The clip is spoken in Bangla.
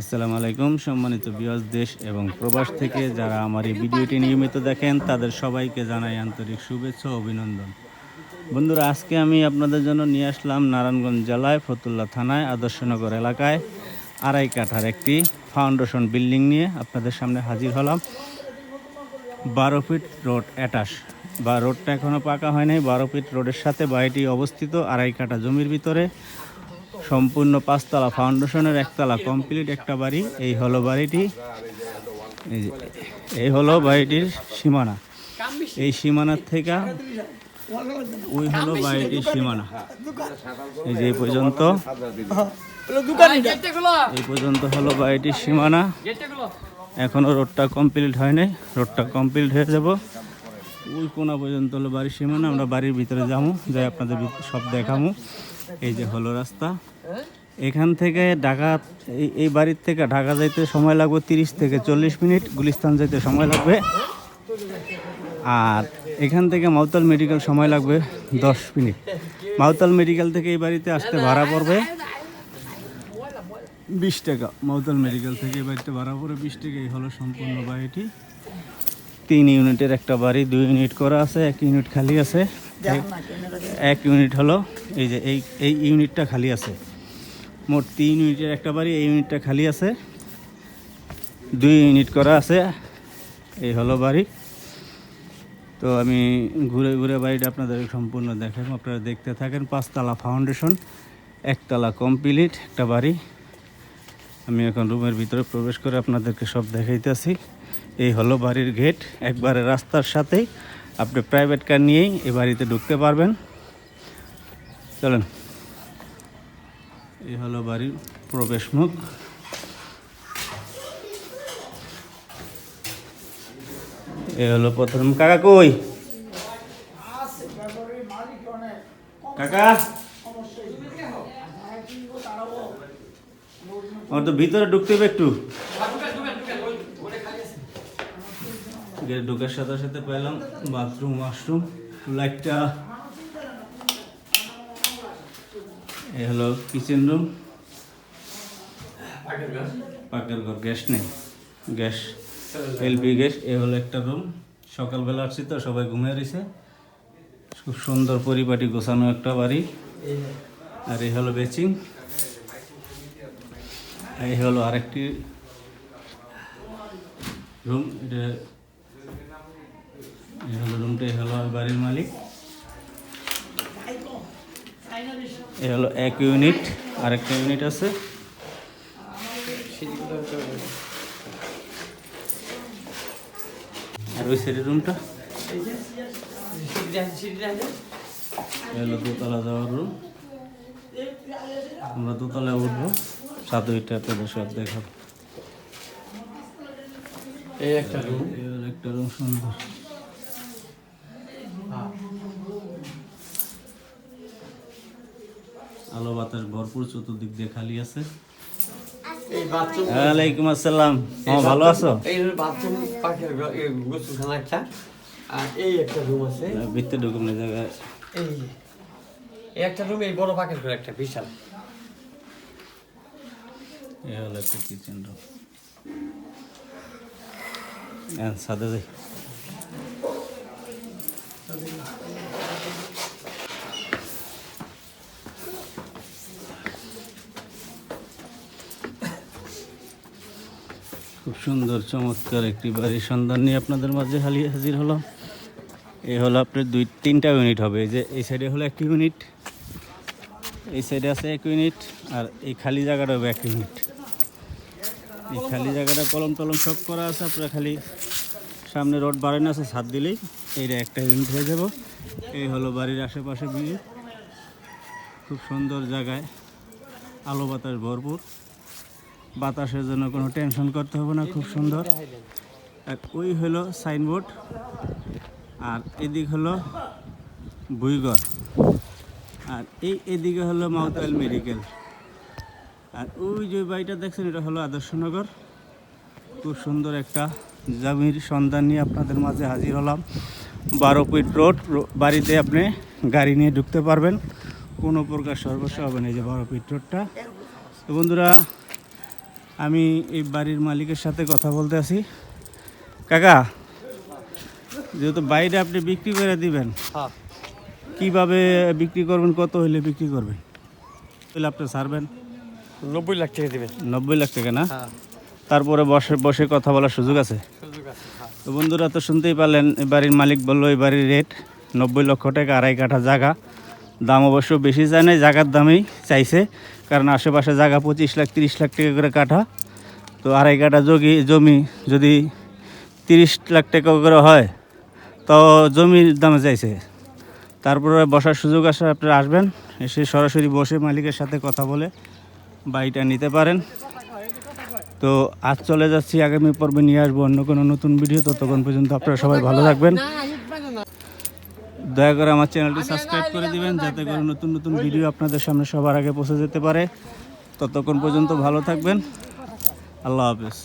আসসালামু আলাইকুম, সম্মানিত বিয়াস দেশ এবং প্রবাস থেকে যারা আমার এই ভিডিওটি নিয়মিত দেখেন, তাদের সবাইকে জানাই আন্তরিক শুভেচ্ছা অভিনন্দন। বন্ধুরা, আজকে আমি আপনাদের জন্য নিয়ে আসলাম নারায়ণগঞ্জ জেলায় ফতুল্লা থানায় আদর্শনগর এলাকায় আড়াই কাঠার একটি ফাউন্ডেশন বিল্ডিং নিয়ে আপনাদের সামনে হাজির হলাম। বারো ফিট রোড অ্যাটাস বা রোডটা এখনও পাকা হয়নি। বারো ফিট রোডের সাথে বাড়িটি অবস্থিত আড়াই কাঠা জমির ভিতরে। সম্পূর্ণ পাঁচতলা ফাউন্ডেশনের একতলা কমপ্লিট একটা বাড়ি। এই হলো বাড়িটি। এই হলো বাড়িটির সীমানা। এই সীমানার থেকে ওই হলো বাড়িটির সীমানা। এই যে পর্যন্ত। এই পর্যন্ত হলো বাড়িটির সীমানা। এখনও রোডটা কমপ্লিট হয়নি। রোডটা কমপ্লিট হয়ে যাব। ওই কোনা পর্যন্ত হলো বাড়ির সীমানা, আমরা বাড়ির ভিতরে যাব যাই আপনাদের সব দেখাবো এই যে হলো রাস্তা। এখান থেকে ঢাকা, এই বাড়ির থেকে ঢাকা যাইতে সময় লাগবে তিরিশ থেকে চল্লিশ মিনিট, গুলিস্তান যেতে সময় লাগবে। আর এখান থেকে মাউতাল মেডিকেল সময় লাগবে দশ মিনিট। মাউতাল মেডিকেল থেকে এই বাড়িতে আসতে ভাড়া পড়বে বিশ টাকা। মাউতাল মেডিকেল থেকে এই বাড়িতে ভাড়া পড়বে বিশ টাকা, এই হলো সম্পূর্ণ বাড়িটি। তিন ইউনিটের একটা বাড়ি দুই ইউনিট করা আছে এক ইউনিট খালি আছে। এক- ইউনিট হলো এই যে এই এই ইউনিটটা খালি আছে। মোট তিন ইউনিটের একটা বাড়ি এই ইউনিটটা খালি আছে। দুই ইউনিট করা আছে এই হলো বাড়ি। তো আমি ঘুরে ঘুরে বাড়িটা আপনাদের সম্পূর্ণ দেখাবো। আপনারা দেখতে থাকেন পাঁচতলা ফাউন্ডেশন একতলা কমপ্লিট একটা বাড়ি। আমি এখন রুমের ভিতরে প্রবেশ করে আপনাদেরকে সব দেখাইতেছি। এই হলো বাড়ির গেট। একবারে রাস্তার সাথেই। আপনি প্রাইভেট কার নিয়েই এ বাড়িতে ঢুকতে পারবেন। চলেন। এই হলো বাড়ির প্রবেশ মুখ। এই হলো প্রথম। কাকা কই? কাকা? আমার তো ভিতরে ঢুকতে হবে একটু। গেট ঢোকার সাথে সাথে পেলাম বাথরুম ওয়াশরুম লাইটটা এ হলো কিচেন রুম পাকের ঘর? গ্যাস নেই। গ্যাস এলপি গ্যাস এ হলো একটা রুম সকালবেলা আসছি তো সবাই ঘুমিয়ে রয়েছে। খুব সুন্দর পরিপাটি গোছানো একটা বাড়ি। আর এই হলো বেচিং এই হলো আরেকটি রুম এটা এই হলো রুমটা এই হলো আমার বাড়ির মালিক। এই হলো এক ইউনিট আরেকটা ইউনিট আছে। আর ওই সাইডের রুমটা? হলো দোতলা যাওয়ার রুম। আমরা দোতলায় উঠবো। সাত ওইটা সব দেখাবো। এই একটা রুম। এই একটা রুম সুন্দর। আলো বাতাস ভরপুর চতুর্দিক দিয়ে খালি আছে। এই ওয়ালাইকুম আসসালাম। হ্যাঁ ভালো আছো? এই বাথরুম পাশের এই গোসলখানা একটা। আর এই একটা রুম আছে। ভিতরে ঢুকুম না জায়গায়। এই এই একটা রুম এই বড় পাকের ঘর একটা বিশাল। এই হলো একটা কিচেন রুম সাদা যাই খুব সুন্দর, চমৎকার একটি বাড়ির সন্ধান নিয়ে আপনাদের মাঝে হালিয়ে হাজির হলাম। এই হলো আপনার দুই, তিনটা ইউনিট হবে। যে, এই সাইডে হলো একটি ইউনিট এই সাইডে আছে এক ইউনিট আর এই খালি জায়গাটা হবে এক ইউনিট এই খালি জায়গাটা কলম টলম সব করা আছে, আপনারা খালি সামনে রোড বাড়ানো আছে, ছাদ দিলেই এইটা একটা ইউনিট হয়ে যাব। এই হলো বাড়ির আশেপাশে বিয়ে। খুব সুন্দর জায়গায়, আলো বাতাস ভরপুর। বাতাসের জন্য কোনো টেনশন করতে হবে না, খুব সুন্দর। আর ওই হলো সাইনবোর্ড আর এদিক হলো ভুইগড় আর এই এদিকে হলো মাউতাল মেডিকেল আর ওই যে বাড়িটা দেখছেন, এটা হলো আদর্শনগর খুব সুন্দর একটা জমির সন্ধান নিয়ে আপনাদের মাঝে হাজির হলাম। বারো ফিট রোড বাড়িতে আপনি গাড়ি নিয়ে ঢুকতে পারবেন। কোনো প্রকার সমস্যা হবে না এই যে বারো ফিট রোডটা। তো বন্ধুরা আমি এই বাড়ির মালিকের সাথে কথা বলতে আছি। কাকা যেহেতু বাইরে আপনি বিক্রি করে দিবেন হ্যাঁ। কীভাবে বিক্রি করবেন কত হইলে বিক্রি করবেন? হইলে আপনি ছাড়বেন। নব্বই লাখ টাকা দেবেন। নব্বই লাখ টাকা না? হ্যাঁ। তারপরে বসে বসে কথা বলার সুযোগ আছে? হ্যাঁ। তো বন্ধুরা তো শুনতেই পারলেন এই বাড়ির মালিক বলল এই বাড়ির রেট নব্বই লক্ষ টাকা আড়াই কাঠা জায়গা দাম অবশ্য বেশি চায় নাই জায়গার দামেই চাইছে। কারণ আশেপাশে জায়গা পঁচিশ লাখ, তিরিশ লাখ টাকা করে কাঠা। তো আড়াই কাঠা যোগী জমি যদি তিরিশ লাখ টাকা করে হয়, তো জমির দামে চাইছে। তারপরে বসার সুযোগ আসে আপনারা আসবেন, এসে সরাসরি বসে মালিকের সাথে কথা বলে বাড়িটা নিতে পারেন। তো আজ চলে যাচ্ছি, আগামী পর্বে নিয়ে আসব অন্য কোনো নতুন ভিডিও ততক্ষণ পর্যন্ত আপনারা সবাই ভালো থাকবেন। দয়া করে আমার চ্যানেলটি সাবস্ক্রাইব করে দিবেন যাতে করে নতুন নতুন ভিডিও আপনাদের সামনে সবার আগে পৌঁছে যেতে পারে। ততক্ষণ পর্যন্ত ভালো থাকবেন। আল্লাহ হাফেজ।